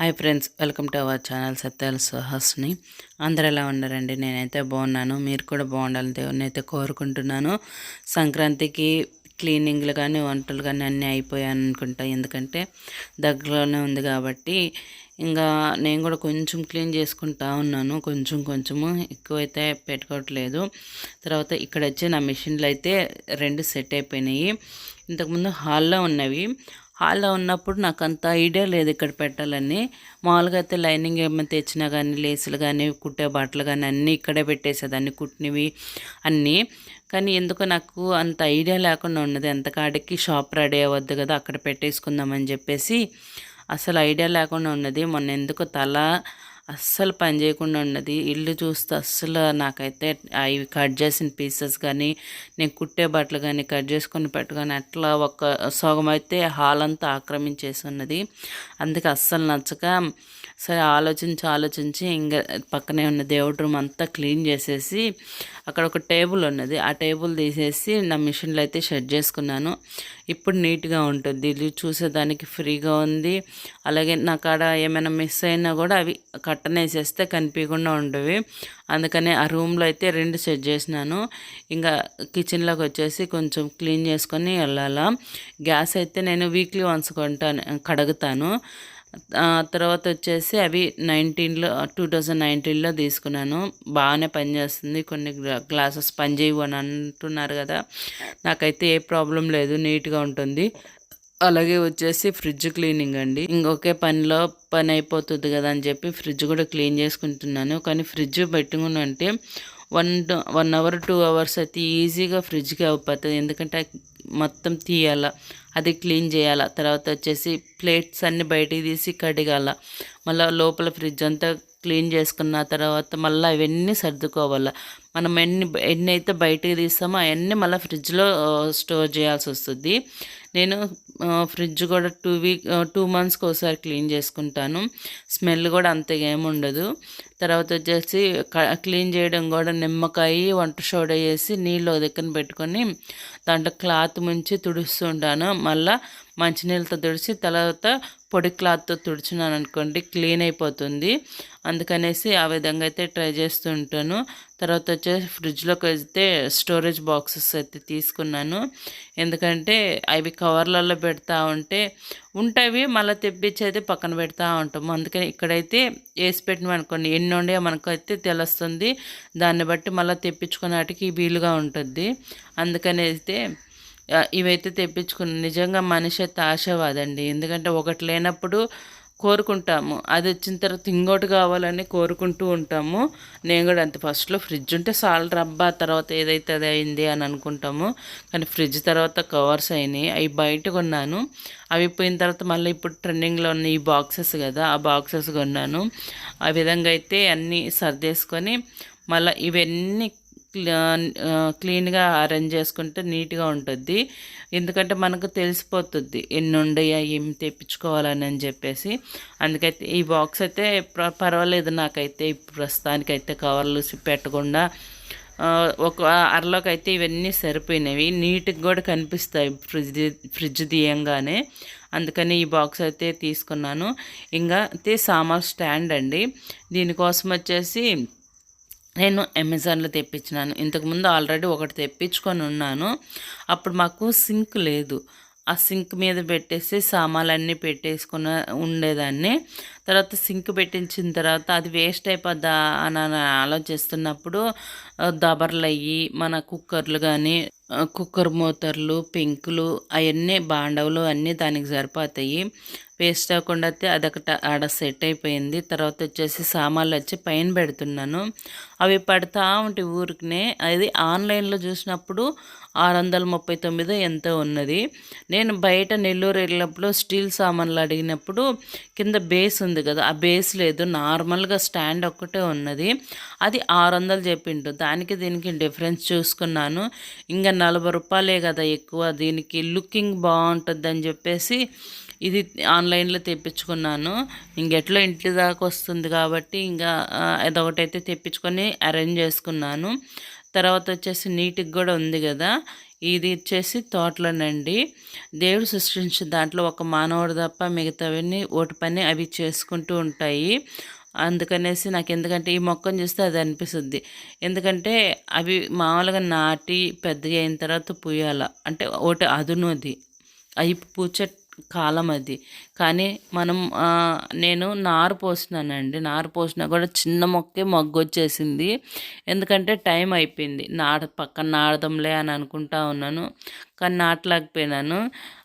Hi friends welcome to our channel Satyala Suhasini అందరు ఎలా ఉన్నారండి? నేనైతే బాగున్నాను. మీరు కూడా బాగుండాలని దేవుని అయితే కోరుకుంటున్నాను. సంక్రాంతికి క్లీనింగ్లు కానీ వంటలు కానీ అన్నీ అయిపోయాను అనుకుంటా ఎందుకంటే దగ్గరలోనే ఉంది కాబట్టి ఇంకా నేను కూడా కొంచెం క్లీన్ చేసుకుంటా ఉన్నాను. కొంచెం కొంచెము ఎక్కువైతే పెట్టుకోవట్లేదు. తర్వాత ఇక్కడ వచ్చి నా మిషన్లు అయితే రెండు సెట్ అయిపోయినాయి. ఇంతకుముందు హాల్లో ఉన్నవి. హాల్లో ఉన్నప్పుడు నాకు అంత ఐడియా లేదు ఇక్కడ పెట్టాలని. మామూలుగా అయితే లైనింగ్ ఏమైనా తెచ్చినా కానీ లేసులు కానీ కుట్టే బట్టలు కానీ అన్నీ ఇక్కడే పెట్టేసేదాన్ని కుట్టినవి అన్నీ. కానీ ఎందుకో నాకు అంత ఐడియా లేకుండా ఉన్నది. ఎంత కాడికి షాప్ రెడీ అవ్వద్దు కదా అక్కడ పెట్టేసుకుందామని చెప్పేసి అసలు ఐడియా లేకుండా ఉన్నది. మొన్న ఎందుకో తల అస్సలు పని చేయకుండా ఉన్నది ఇల్లు చూస్తే అస్సలు నాకైతే అవి కట్ చేసిన పీసెస్ కానీ నేను కుట్టే బట్టలు కానీ కట్ చేసుకొని పెట్టుకొని అట్లా ఒక సగం అయితే హాల్ అంతా ఆక్రమించేసి ఉన్నది. అందుకే అస్సలు నచ్చక సరే ఆలోచించి ఆలోచించి ఇంకా పక్కనే ఉన్న దేవుడి రూమ్ అంతా క్లీన్ చేసేసి అక్కడ ఒక టేబుల్ ఉన్నది. ఆ టేబుల్ తీసేసి నా మిషన్లో అయితే షెడ్ చేసుకున్నాను. ఇప్పుడు నీట్గా ఉంటుంది. ఇది చూసేదానికి ఫ్రీగా ఉంది. అలాగే నా కాడ ఏమైనా మిస్ అయినా కూడా అవి కట్టనేసేస్తే కనిపించకుండా ఉండవి. అందుకని ఆ రూమ్లో అయితే రెండు సెట్ చేసినాను. ఇంకా కిచెన్లోకి వచ్చేసి కొంచెం క్లీన్ చేసుకొని వెళ్ళాలా. గ్యాస్ అయితే నేను వీక్లీ వన్స్ కొంటాను కడుగుతాను. తర్వాత వచ్చేసి అవి నైన్టీన్లో టూ థౌజండ్ నైన్టీన్లో తీసుకున్నాను. బాగానే పనిచేస్తుంది. కొన్ని గ్లాసెస్ పనిచేయవు అని అంటున్నారు కదా. నాకైతే ఏ ప్రాబ్లం లేదు. నీట్గా ఉంటుంది. అలాగే వచ్చేసి ఫ్రిడ్జ్ క్లీనింగ్ అండి. ఇంకొకే పనిలో పని అయిపోతుంది కదా అని చెప్పి ఫ్రిడ్జ్ కూడా క్లీన్ చేసుకుంటున్నాను. కానీ fridge పెట్టుకున్నంటే one one hour two hours అయితే ఈజీగా ఫ్రిడ్జ్కి అయిపోతుంది. ఎందుకంటే మొత్తం తీయాల అది క్లీన్ చేయాల. తర్వాత వచ్చేసి ప్లేట్స్ అన్ని బయటికి తీసి కడిగాల. మళ్ళీ లోపల ఫ్రిడ్జ్ అంతా క్లీన్ చేసుకున్న తర్వాత మళ్ళీ అవన్నీ సర్దుకోవాలి. మనం ఎన్ని ఎన్ని అయితే బయటకు తీస్తామో అవన్నీ మళ్ళీ ఫ్రిడ్జ్లో స్టోర్ చేయాల్సి వస్తుంది. నేను ఫ్రిడ్జ్ కూడా టూ వీక్ టూ మంత్స్కి ఒకసారి క్లీన్ చేసుకుంటాను. స్మెల్ కూడా అంతగా ఏముండదు తర్వాత వచ్చేసి క్లీన్ చేయడం కూడా నిమ్మకాయ వంట సోడా వేసి నీళ్ళు దగ్గర పెట్టుకొని దాంట్లో క్లాత్ ముంచి తుడుస్తుంటాను మళ్ళీ మంచినీళ్ళతో తుడిచి తర్వాత పొడి క్లాత్తో తుడిచినాను అనుకోండి క్లీన్ అయిపోతుంది. అందుకనేసి ఆ విధంగా అయితే ట్రై చేస్తూ ఉంటాను. తర్వాత వచ్చేసి ఫ్రిడ్జ్లోకి అయితే స్టోరేజ్ బాక్సెస్ అయితే తీసుకున్నాను. ఎందుకంటే అవి కవర్లలో పెడతా ఉంటే ఉంటాయి మళ్ళీ తెప్పించేది పక్కన పెడతా ఉంటాము అందుకని ఇక్కడైతే వేసి పెట్టిన అనుకోండి ఎన్ని ఉండే మనకైతే తెలుస్తుంది. దాన్ని బట్టి మళ్ళీ తెప్పించుకునేటికి వీలుగా ఉంటుంది. అందుకని అయితే ఇవైతే తెప్పించుకుని నిజంగా మనిషి అయితే ఆశవాదండి. ఎందుకంటే ఒకటి లేనప్పుడు కోరుకుంటాము. అది వచ్చిన తర్వాత ఇంకోటి కావాలని కోరుకుంటూ ఉంటాము. నేను కూడా అంత. ఫస్ట్లో ఫ్రిడ్జ్ ఉంటే సాల్ రబ్బా తర్వాత ఏదైతే అది అయింది అని అనుకుంటాము. కానీ ఫ్రిడ్జ్ తర్వాత కవర్స్ అయినాయి. అవి బయట కొన్నాను. అవి పోయిన తర్వాత మళ్ళీ ఇప్పుడు ట్రెండింగ్లో ఉన్న ఈ బాక్సెస్ కదా ఆ బాక్సెస్ కొన్నాను. ఆ విధంగా అయితే అన్నీ సర్దేసుకొని మళ్ళీ ఇవన్నీ క్లీన్గా అరేంజ్ చేసుకుంటే నీట్గా ఉంటుంది ఎందుకంటే మనకు తెలిసిపోతుంది ఎన్ని ఉండయా ఏం తెప్పించుకోవాలని అని చెప్పేసి. అందుకైతే ఈ బాక్స్ అయితే పర్వాలేదు నాకైతే. ప్రస్తుతానికైతే కవర్లు పెట్టకుండా ఒక అరలోకి అయితే ఇవన్నీ సరిపోయినవి. నీట్గా కూడా కనిపిస్తాయి ఫ్రిడ్జ్ ఫ్రిడ్జ్ తీయంగానే. అందుకని ఈ బాక్స్ అయితే తీసుకున్నాను. ఇంకా అయితే సామాన్ స్టాండ్ అండి. దీనికోసం వచ్చేసి నేను అమెజాన్లో తెప్పించినాను. ఇంతకుముందు ఆల్రెడీ ఒకటి తెప్పించుకొని ఉన్నాను. అప్పుడు మాకు సింక్ లేదు. ఆ సింక్ మీద పెట్టేసి సామాన్లన్నీ పెట్టేసుకున్న ఉండేదాన్ని. తర్వాత సింక్ పెట్టించిన తర్వాత అది వేస్ట్ అయిపోద్దా అని ఆలోచిస్తున్నప్పుడు దబర్లు అయ్యి మన కుక్కర్లు కానీ కుక్కర్ మూతర్లు పెంకులు అవన్నీ బాండవులు అన్నీ దానికి సరిపోతాయి. వేస్ట్ అవ్వకుండా అయితే అదొకటి ఆడ సెట్ అయిపోయింది. తర్వాత వచ్చేసి సామాన్లు వచ్చి పైన పెడుతున్నాను. అవి పడతా ఉంటే ఊరికినే అది ఆన్లైన్లో చూసినప్పుడు ఆరు వందల ముప్పై తొమ్మిది ఎంతో ఉన్నది. నేను బయట నెల్లూరు వెళ్ళినప్పుడు స్టీల్ సామాన్లు అడిగినప్పుడు కింద బేస్ ఉంది కదా ఆ బేస్ లేదు నార్మల్గా స్టాండ్ ఒక్కటే ఉన్నది. అది ఆరు వందలు చెప్పిండు. దానికి దీనికి డిఫరెన్స్ చూసుకున్నాను. ఇంకా నలభై రూపాయలే కదా ఎక్కువ దీనికి లుకింగ్ బాగుంటుంది అని చెప్పేసి ఇది ఆన్లైన్లో తెప్పించుకున్నాను. ఇంకెట్లో ఇంటి దాకా వస్తుంది కాబట్టి ఇంకా అదొకటైతే తెప్పించుకొని అరేంజ్ చేసుకున్నాను. తర్వాత వచ్చేసి నీట్గా కూడా ఉంది కదా. ఇది వచ్చేసి తోటలోనండి. దేవుడు సృష్టించిన దాంట్లో ఒక మానవుడు తప్ప మిగతావన్నీ ఓటి పని అవి చేసుకుంటూ ఉంటాయి. అందుకనేసి నాకు ఎందుకంటే ఈ మొక్కను చూస్తే అది అనిపిస్తుంది. ఎందుకంటే అవి మామూలుగా నాటి పెద్దగా అయిన తర్వాత పూయాల అంటే ఒకటి అదును అది అవి పూచే కాలం అది. కానీ మనం నేను నారు పోసినానండి. నారు పోసినా కూడా చిన్న మొక్కే మొగ్గు వచ్చేసింది ఎందుకంటే టైం అయిపోయింది. నాట పక్కన నాడదాంలే అని అనుకుంటా ఉన్నాను. కానీ నాటలేకపోయినాను.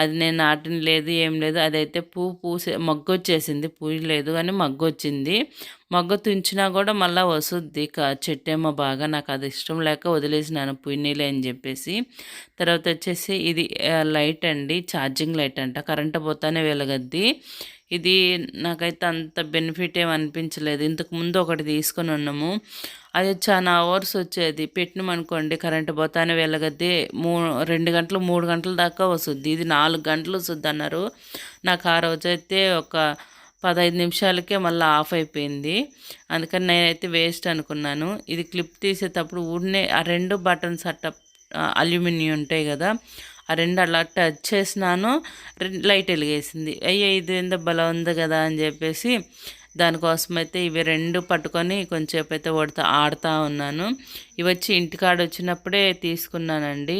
అది నేను నాటిన లేదు ఏం లేదు. అదైతే పువ్వు పూసే మగ్గు వచ్చేసింది పువ్వు లేదు కానీ మగ్గు వచ్చింది మగ్గు తుంచినా కూడా మళ్ళీ వస్తుంది చెట్టేమో బాగా నాకు అది ఇష్టం లేక వదిలేసినాను పుయ్యనీలే అని చెప్పేసి. తర్వాత వచ్చేసి ఇది లైట్ అండి. ఛార్జింగ్ లైట్ అంట. కరెంటు పోతానే వెలగద్ది. ఇది నాకైతే అంత బెనిఫిట్ ఏం అనిపించలేదు. ఇంతకు ముందు ఒకటి తీసుకొని ఉన్నాము. అది చాలా అవర్స్ వచ్చేది. పెట్టినమనుకోండి కరెంటు పోతానే వెళ్ళగద్ది. మూ రెండు గంటలు మూడు గంటల దాకా వస్తుంది. ఇది నాలుగు గంటలు వస్తుంది అన్నారు. నాకు ఆ రోజు అయితే ఒక పదహైదు నిమిషాలకే మళ్ళీ ఆఫ్ అయిపోయింది. అందుకని నేనైతే వేస్ట్ అనుకున్నాను. ఇది క్లిప్ తీసేటప్పుడు ఊరినే ఆ రెండు బటన్స్ అట్ట అల్యూమినియం ఉంటాయి కదా ఆ రెండు అలా టచ్ చేసినాను. లైట్ వెలిగేసింది. అయ్యో ఇది ఎంత బలం ఉంది కదా అని చెప్పేసి దానికోసం అయితే ఇవి రెండు పట్టుకొని కొంచెంసేపు అయితే ఆడుతూ ఉన్నాను. ఇవి వచ్చి ఇంటికాడ వచ్చినప్పుడే తీసుకున్నానండి.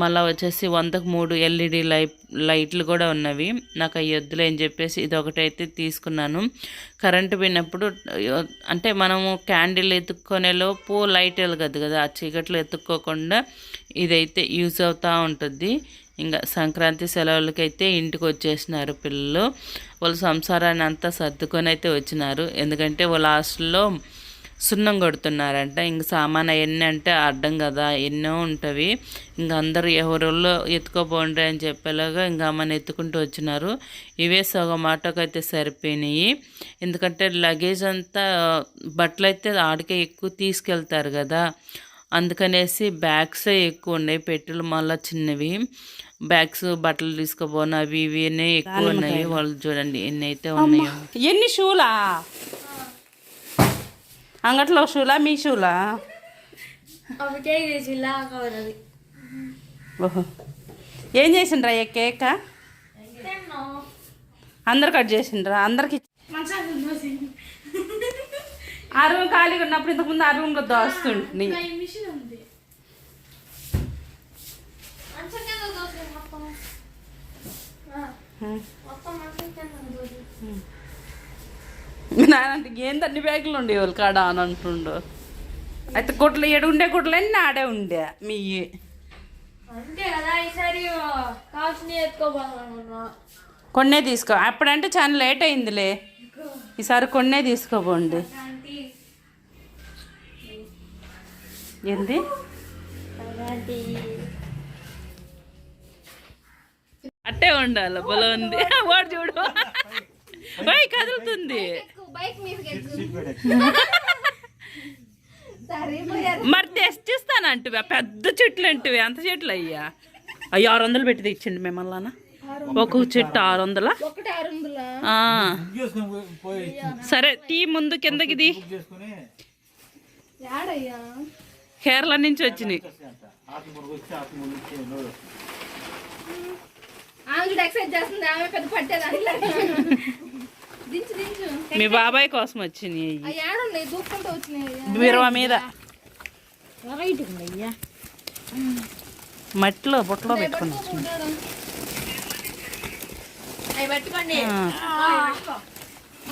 మళ్ళీ వచ్చేసి వందకు మూడు ఎల్ఈడి లైట్ లైట్లు కూడా ఉన్నవి. నాకు అవి వద్దులే అని చెప్పేసి ఇది ఒకటైతే తీసుకున్నాను. కరెంటు పోయినప్పుడు అంటే మనము క్యాండిల్ ఎత్తుక్కునేలోపు లైట్ వెలగదు కదా ఆ చీకట్లో ఎత్తుక్కోకుండా ఇదైతే యూజ్ అవుతూ ఉంటుంది. ఇంకా సంక్రాంతి సెలవులకైతే ఇంటికి వచ్చేసినారు పిల్లలు. వాళ్ళ సంసారాన్ని అంతా సర్దుకొని అయితే వచ్చినారు. ఎందుకంటే వాళ్ళ హాస్టల్లో సున్నం కొడుతున్నారంట. ఇంక సామాన్ అవన్నీ అంటే అడ్డం కదా ఎన్నో ఉంటవి. ఇంక అందరూ ఎవరిలో ఎత్తుకోపోండి అని చెప్పేలాగా ఇంకా అమ్మని ఎత్తుకుంటూ వచ్చినారు. ఇవే సగం ఆటోకి అయితే సరిపోయినాయి. ఎందుకంటే లగేజ్ అంతా బట్టలు అయితే ఆడికే ఎక్కువ తీసుకెళ్తారు కదా. అందుకనేసి బ్యాగ్సే ఎక్కువ ఉన్నాయి పెట్టెలు మళ్ళీ చిన్నవి. బ్యాగ్స్ బట్టలు తీసుకుపోను అవి ఇవి ఎక్కువ ఉన్నాయి. వాళ్ళు చూడండి ఎన్ని అయితే ఉన్నాయో. ఎన్ని షూలా? అంగట్లో షూలా మీ షూలా ఓహో ఏం చేసిండ్రా ఏ కేక్ అందరు కట్ చేసిండ్రా అందరికి ఆ రూమ్ ఖాళీగా ఉన్నప్పుడు ఇంతకుముందు ఆ రూమ్లో దోస్తుంటుంది మొత్తం దోసే నానంటే ఏంది అన్ని బ్యాగులు ఉండే వాళ్ళు కాడ అని అంటుండు. అయితే గుడ్లు ఏడు ఉండే గుడ్లు అన్నీ ఆడే ఉండే మీ అంతే కదా ఈసారి కావాల్సిన ఎత్తుకోబోతున్నా కొన్నే తీసుకో. అప్పుడంటే చాలా లేట్ అయిందిలే. ఈసారి కొన్నే తీసుకోపోండి అలాంటి ఏంది? అట్టే ఉండాలి బలం ఉంది వాడు చూడు. కదులుతుంది. బైక్ మరి తెచ్చిస్తానంటివి పెద్ద చెట్లు అంటివి ఎంత చెట్లు అయ్యా. అయ్యో ఆరు వందలు పెట్టి తెచ్చండి మిమ్మల్ని ఒక చెట్టు ఆరు వందల? సరే టీ ముందు కిందకిది యాడయ్యా? కేరళ నుంచి వచ్చినాయి. ఆమె చూడు ఎక్సైజ్ చేస్తుంది. ఆమె పెద్ద పట్టేది దించు దించు మీ బాబాయ్ కోసం వచ్చినాయి బీరువా మీద. మట్టిలో బుట్టలో పెట్టుకుని ఆ.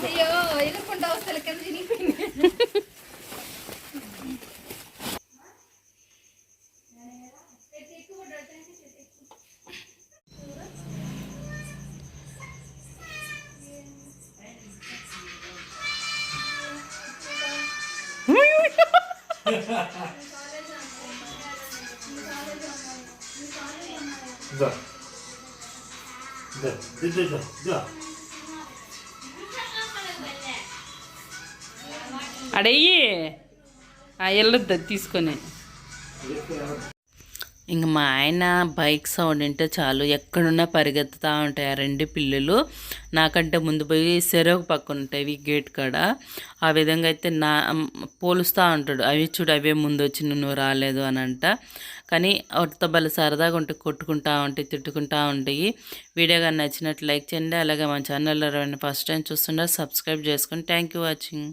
అయ్యో Да. Да, да, да, да, да. అడయ్యి వెళ్ళొద్దు తీసుకొని ఇంక మా ఆయన బైక్ సౌండ్ అంటే చాలు. ఎక్కడున్నా పరిగెత్తుతూ ఉంటాయి ఆ రెండు పిల్లులు. నాకంటే ముందు పోయి సెరవు పక్కన ఉంటాయి గేట్ కాడ. ఆ విధంగా అయితే నా పోలుస్తూ ఉంటాడు. అవి చూడు అవే ముందు వచ్చి నువ్వు రాలేదు అని అంట కానీ వాటితో భలే సరదాగా ఉంటే కొట్టుకుంటా ఉంటాయి తిట్టుకుంటా ఉంటాయి. వీడియో కానీ నచ్చినట్లు లైక్ చేయండి. అలాగే మా ఛానల్లో ఫస్ట్ టైం చూస్తుండే సబ్స్క్రైబ్ చేసుకొని థ్యాంక్ యూ వాచింగ్.